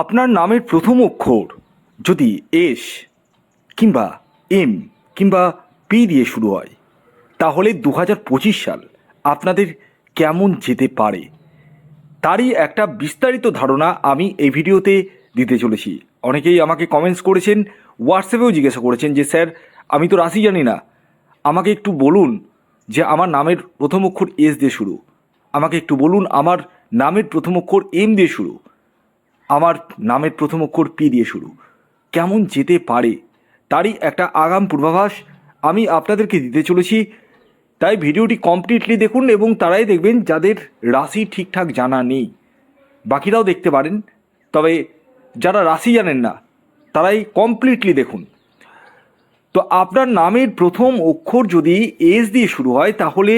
আপনার নামের প্রথম অক্ষর যদি এস কিংবা এম কিংবা পি দিয়ে শুরু হয়, তাহলে দু হাজার পঁচিশ সাল আপনাদের কেমন যেতে পারে? তারই একটা বিস্তারিত ধারণা আমি এই ভিডিওতে দিতে চলেছি। অনেকেই আমাকে কমেন্টস করেছেন হোয়াটসঅ্যাপেও জিজ্ঞাসা করেছেন যে, স্যার, আমি তো রাশি জানি না। আমাকে একটু বলুন যে, আমার নামের প্রথম অক্ষর এস দিয়ে শুরু। আমাকে একটু বলুন, আমার নামের প্রথম অক্ষর এম দিয়ে শুরু। আমার নামের প্রথম অক্ষর পি দিয়ে শুরু। কেমন যেতে পারে? তারই একটা আগাম পূর্বাভাস আমি আপনাদেরকে দিতে চলেছি। তাই ভিডিওটি কমপ্লিটলি দেখুন এবং তারাই দেখবেন যাদের রাশি ঠিকঠাক জানা নেই। বাকিরাও দেখতে পারেন। তবে যারা রাশি জানেন না, তারাই কমপ্লিটলি দেখুন। তো আপনার নামের প্রথম অক্ষর যদি এস দিয়ে শুরু হয়, তাহলে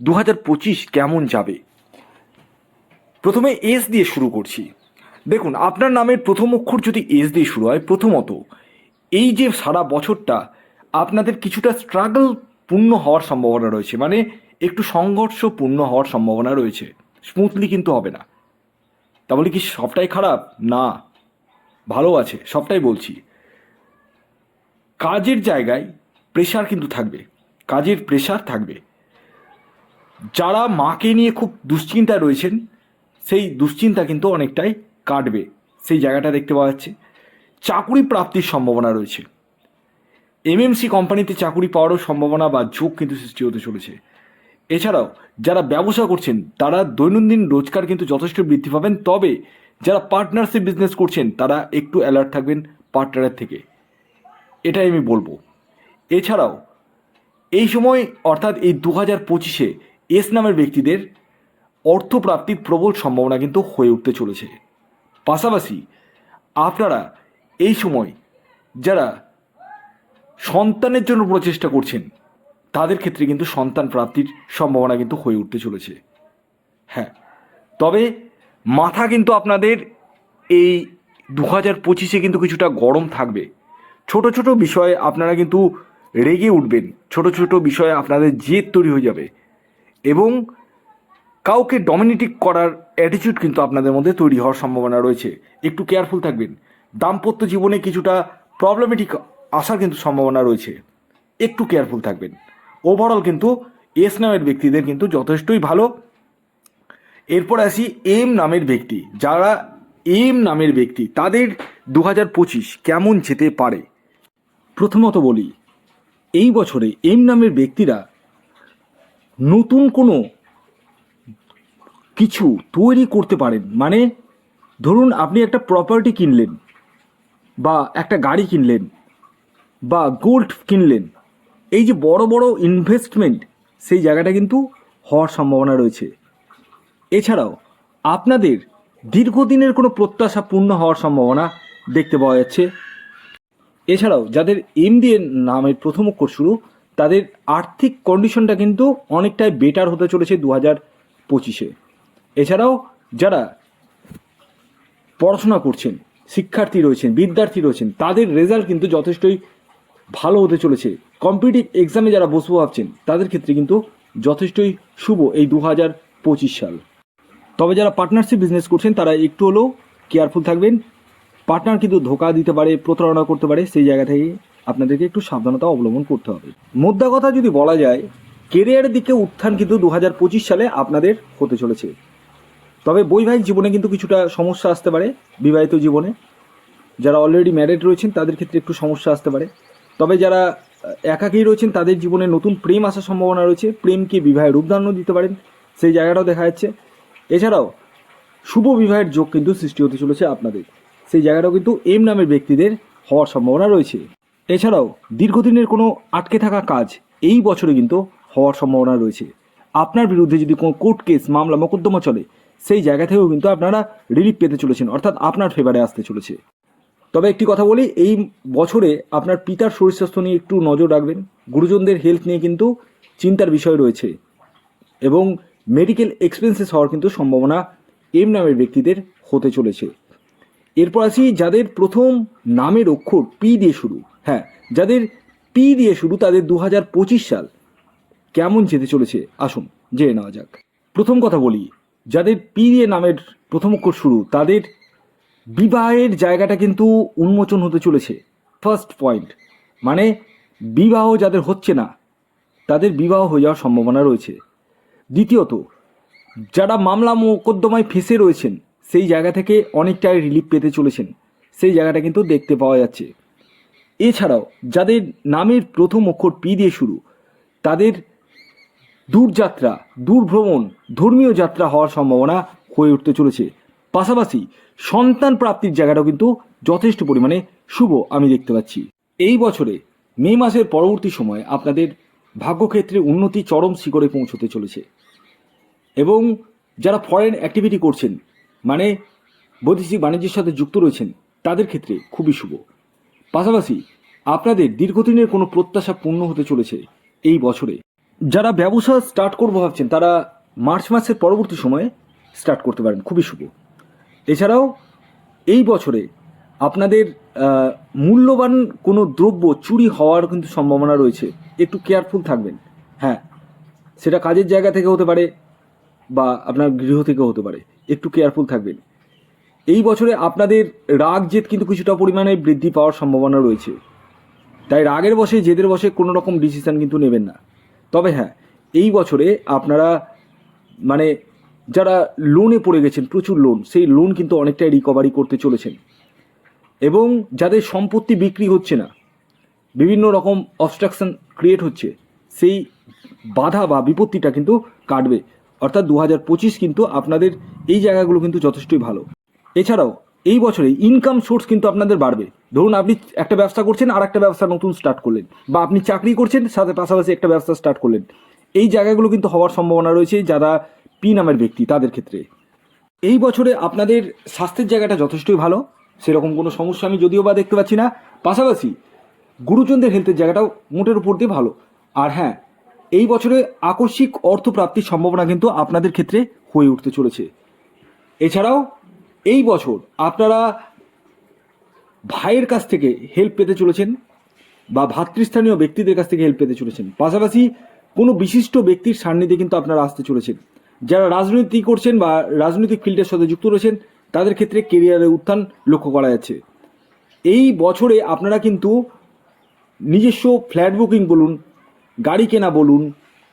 দু হাজার পঁচিশ কেমন যাবে? প্রথমে এস দিয়ে শুরু করছি। দেখুন, আপনার নামের প্রথম অক্ষর যদি এস দিয়ে শুরু হয়, প্রথমত, এই যে সারা বছরটা আপনাদের কিছুটা স্ট্রাগল পূর্ণ হওয়ার সম্ভাবনা রয়েছে মানে একটু সংঘর্ষপূর্ণ হওয়ার সম্ভাবনা রয়েছে। স্মুথলি কিন্তু হবে না। তা বলে কি সবটাই খারাপ? না। ভালো আছে, সবটাই বলছি। কাজের জায়গায় প্রেশার কিন্তু থাকবে, কাজের প্রেশার থাকবে। যারা মাকে নিয়ে খুব দুশ্চিন্তায় রয়েছেন, সেই দুশ্চিন্তা কিন্তু অনেকটাই কাটবে, সেই জায়গাটা দেখতে পাওয়া যাচ্ছে। চাকুরি প্রাপ্তির সম্ভাবনা রয়েছে। এমএমসি কোম্পানিতে চাকুরি পাওয়ারও সম্ভাবনা বা ঝোঁক কিন্তু সৃষ্টি হতে চলেছে। এছাড়াও, যারা ব্যবসা করছেন, তারা দৈনন্দিন রোজগার কিন্তু যথেষ্ট বৃদ্ধি পাবেন। তবে, যারা পার্টনারশিপ বিজনেস করছেন, তারা একটু অ্যালার্ট থাকবেন পার্টনারের থেকে। এটাই আমি বলব। এছাড়াও, এই সময়, অর্থাৎ এই দু হাজার পঁচিশে এস নামের ব্যক্তিদের অর্থপ্রাপ্তির প্রবল সম্ভাবনা কিন্তু হয়ে উঠতে চলেছে। পাশাপাশি আপনারা এই সময় যারা সন্তানের জন্য প্রচেষ্টা করছেন, তাদের ক্ষেত্রে কিন্তু সন্তান প্রাপ্তির সম্ভাবনা কিন্তু হয়ে উঠতে চলেছে। হ্যাঁ তবে মাথা কিন্তু আপনাদের এই দু হাজার পঁচিশে কিন্তু কিছুটা গরম থাকবে। ছোট ছোট বিষয়ে আপনারা কিন্তু রেগে উঠবেন। ছোট ছোট বিষয়ে আপনাদের জেদ তৈরি হয়ে যাবে। এবং কাউকে ডমিনেটিক করার অ্যাটিটিউড কিন্তু আপনাদের মধ্যে তৈরি হওয়ার সম্ভাবনা রয়েছে। একটু কেয়ারফুল থাকবেন। দাম্পত্য জীবনে কিছুটা প্রবলেমেটিক আসার কিন্তু সম্ভাবনা রয়েছে। একটু কেয়ারফুল থাকবেন। ওভারঅল কিন্তু এস নামের ব্যক্তিদের কিন্তু যথেষ্টই ভালো। এরপর আসি এম নামের ব্যক্তি। যারা এম নামের ব্যক্তি, তাদের দু হাজার পঁচিশ কেমন যেতে পারে? প্রথমত বলি, এই বছরে এম নামের ব্যক্তিরা নতুন কোনো কিছু তৈরি করতে পারেন। মানে ধরুন আপনি একটা প্রপার্টি কিনলেন, বা একটা গাড়ি কিনলেন, বা গোল্ড কিনলেন। এই যে বড় বড় ইনভেস্টমেন্ট সেই জায়গাটা কিন্তু হওয়ার সম্ভাবনা রয়েছে। এছাড়াও, আপনাদের দীর্ঘদিনের কোনো প্রত্যাশা পূর্ণ হওয়ার সম্ভাবনা দেখতে পাওয়া যাচ্ছে। এছাড়াও, যাদের এম দিয়ে নামের প্রথম অক্ষর শুরু, তাদের আর্থিক কন্ডিশনটা কিন্তু অনেকটাই বেটার হতে চলেছে দু হাজার পঁচিশে। এছাড়াও যারা পড়াশোনা করছেন, শিক্ষার্থী রয়েছেন, বিদ্যার্থী রয়েছেন, তাদের রেজাল্ট কিন্তু যথেষ্টই ভালো হতে চলেছে। কম্পিটিভ এক্সামে যারা বসবো ভাবছেন, তাদের ক্ষেত্রে কিন্তু যথেষ্টই শুভ এই দু হাজার পঁচিশ সাল। তবে যারা পার্টনারশিপ বিজনেস করছেন, তারা একটু হলেও কেয়ারফুল থাকবেন। পার্টনার কিন্তু ধোকা দিতে পারে, প্রতারণা করতে পারে, সেই জায়গা থেকে আপনাদেরকে একটু সাবধানতা অবলম্বন করতে হবে। মোদ্দা কথা যদি বলা যায় কেরিয়ারের দিকে উত্থান কিন্তু দু হাজার পঁচিশ সালে আপনাদের হতে চলেছে। তবে বৈবাহিক জীবনে কিন্তু কিছুটা সমস্যা আসতে পারে বিবাহিত জীবনে। যারা অলরেডি ম্যারিড রয়েছেন তাদের ক্ষেত্রে একটু সমস্যা আসতে পারে। তবে যারা আহ, একাকী রয়েছেন তাদের জীবনে নতুন প্রেম আসার সম্ভাবনা রয়েছে। প্রেমকে বিবাহের রূপদানও দিতে পারেন। সেই জায়গাটাও দেখা যাচ্ছে। এছাড়াও শুভ বিবাহের যোগ কিন্তু সৃষ্টি হতে চলেছে আপনাদের। সেই জায়গাটাও কিন্তু এম নামের ব্যক্তিদের হওয়ার সম্ভাবনা রয়েছে। এছাড়াও দীর্ঘদিনের কোনো আটকে থাকা কাজ এই বছরে কিন্তু হওয়ার সম্ভাবনা রয়েছে। আপনার বিরুদ্ধে যদি কোনো কোর্ট কেস মামলা মোকদ্দমা চলে সেই জায়গা থেকেও কিন্তু আপনারা রিলিফ পেতে চলেছেন, অর্থাৎ আপনার ফেভারে আসতে চলেছে। তবে একটি কথা বলি, এই বছরে আপনার পিতার শরীর স্বাস্থ্য নিয়ে একটু নজর রাখবেন। গুরুজনদের হেলথ নিয়ে কিন্তু চিন্তার বিষয় রয়েছে এবং মেডিকেল এক্সপেন্সেস হওয়ার কিন্তু সম্ভাবনা এম নামের ব্যক্তিদের হতে চলেছে। এরপর আসি, যাদের প্রথম নামের অক্ষর পি দিয়ে শুরু। হ্যাঁ যাদের পি দিয়ে শুরু তাদের দু হাজার পঁচিশ সাল কেমন যেতে চলেছে? আসুন, জেনে নেওয়া যাক। প্রথম কথা বলি যাদের পি দিয়ে নামের প্রথম অক্ষর শুরু, তাদের বিবাহের জায়গাটা কিন্তু উন্মোচন হতে চলেছে। ফার্স্ট পয়েন্ট মানে বিবাহ যাদের হচ্ছে না, তাদের বিবাহ হয়ে যাওয়ার সম্ভাবনা রয়েছে। দ্বিতীয়ত, যারা মামলা মোকদ্দমায় ফেসে রয়েছেন, সেই জায়গা থেকে অনেকটাই রিলিফ পেতে চলেছেন। সেই জায়গাটা কিন্তু দেখতে পাওয়া যাচ্ছে। এছাড়াও, যাদের নামের প্রথম অক্ষর পি দিয়ে শুরু, তাদের দূরযাত্রা, দূরভ্রমণ, ধর্মীয় যাত্রা হওয়ার সম্ভাবনা হয়ে উঠতে চলেছে। পাশাপাশি সন্তান প্রাপ্তির জায়গাটাও কিন্তু যথেষ্ট পরিমাণে শুভ আমি দেখতে পাচ্ছি। এই বছরে মে মাসের পরবর্তী সময়ে আপনাদের ভাগ্যক্ষেত্রে উন্নতি চরম শিখরে পৌঁছতে চলেছে। এবং যারা ফরেন অ্যাক্টিভিটি করছেন মানে বৈদেশিক বাণিজ্যের সাথে যুক্ত রয়েছেন, তাদের ক্ষেত্রে খুবই শুভ। পাশাপাশি আপনাদের দীর্ঘদিনের কোনো প্রত্যাশা পূর্ণ হতে চলেছে এই বছরে। যারা ব্যবসা স্টার্ট করব ভাবছেন, তারা মার্চ মাসের পরবর্তী সময়ে স্টার্ট করতে পারেন, খুবই শুভ এছাড়াও এই বছরে আপনাদের মূল্যবান কোনো দ্রব্য চুরি হওয়ার কিন্তু সম্ভাবনা রয়েছে। একটু কেয়ারফুল থাকবেন। হ্যাঁ সেটা কাজের জায়গা থেকে হতে পারে বা আপনার গৃহ থেকে হতে পারে। একটু কেয়ারফুল থাকবেন। এই বছরে আপনাদের রাগ জেদ কিন্তু কিছুটা পরিমাণে বৃদ্ধি পাওয়ার সম্ভাবনা রয়েছে। তাই রাগের বসে জেদের বসে কোনো রকম ডিসিশন কিন্তু নেবেন না। তবে হ্যাঁ এই বছরে আপনারা মানে যারা লোনে পড়ে গেছেন, প্রচুর লোন সেই লোন কিন্তু অনেকটাই রিকভারি করতে চলেছেন। এবং যাদের সম্পত্তি বিক্রি হচ্ছে না, বিভিন্ন রকম অবস্ট্রাকশন ক্রিয়েট হচ্ছে, সেই বাধা বা বিপত্তিটা কিন্তু কাটবে। অর্থাৎ দু হাজার পঁচিশ কিন্তু আপনাদের এই জায়গাগুলো কিন্তু যথেষ্টই ভালো। এছাড়াও এই বছরে ইনকাম সোর্স কিন্তু আপনাদের বাড়বে। ধরুন আপনি একটা ব্যবসা করছেন আর একটা ব্যবসা নতুন স্টার্ট করলেন বা আপনি চাকরি করছেন, সাথে পাশাপাশি একটা ব্যবসা স্টার্ট করলেন। এই জায়গাগুলো কিন্তু হওয়ার সম্ভাবনা রয়েছে যারা পি নামের ব্যক্তি তাদের ক্ষেত্রে। এই বছরে আপনাদের স্বাস্থ্যের জায়গাটা যথেষ্টই ভালো, সেরকম কোনো সমস্যা আমি যদিও বা দেখতে পাচ্ছি না। পাশাপাশি গুরুজনদের হেলথের জায়গাটাও মোটের উপর দিয়ে ভালো। আর হ্যাঁ এই বছরে আকস্মিক অর্থপ্রাপ্তির সম্ভাবনা কিন্তু আপনাদের ক্ষেত্রে হয়ে উঠতে চলেছে। এছাড়াও এই বছর আপনারা ভাইয়ের কাছ থেকে হেল্প পেতে চলেছেন বা ভাতৃস্থানীয় ব্যক্তিদের কাছ থেকে হেল্প পেতে চলেছেন। পাশাপাশি কোনো বিশিষ্ট ব্যক্তির সান্নিধ্যে কিন্তু আপনারা আসতে চলেছেন। যারা রাজনীতি করছেন বা রাজনৈতিক ফিল্ডের সাথে যুক্ত রয়েছেন, তাদের ক্ষেত্রে কেরিয়ারের উত্থান লক্ষ্য করা যাচ্ছে। এই বছরে আপনারা কিন্তু নিজস্ব ফ্ল্যাট বুকিং বলুন, গাড়ি কেনা বলুন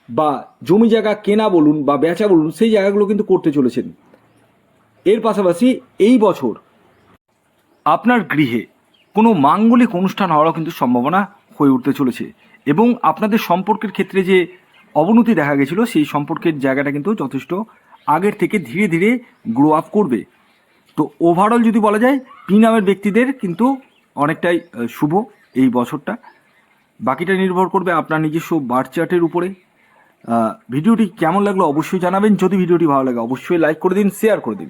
বা জমি জায়গা কেনা বলুন বা বেচা বলুন, সেই জায়গাগুলো কিন্তু করতে চলেছেন। এর পাশাপাশি এই বছর আপনার গৃহে কোনো মাঙ্গলিক অনুষ্ঠান হওয়ারও কিন্তু সম্ভাবনা হয়ে উঠতে চলেছে এবং আপনাদের সম্পর্কের ক্ষেত্রে যে অবনতি দেখা গেছিল, সেই সম্পর্কের জায়গাটা কিন্তু যথেষ্ট আগের থেকে ধীরে ধীরে গ্রো আপ করবে। তো ওভারঅল যদি বলা যায়, পি নামের ব্যক্তিদের কিন্তু অনেকটাই শুভ এই বছরটা। বাকিটা নির্ভর করবে আপনার নিজস্ব বার চার্টের উপরে। ভিডিওটি কেমন লাগল অবশ্যই জানাবেন। যদি ভিডিওটি ভালো লাগে, অবশ্যই লাইক করে দিন শেয়ার করে দিন।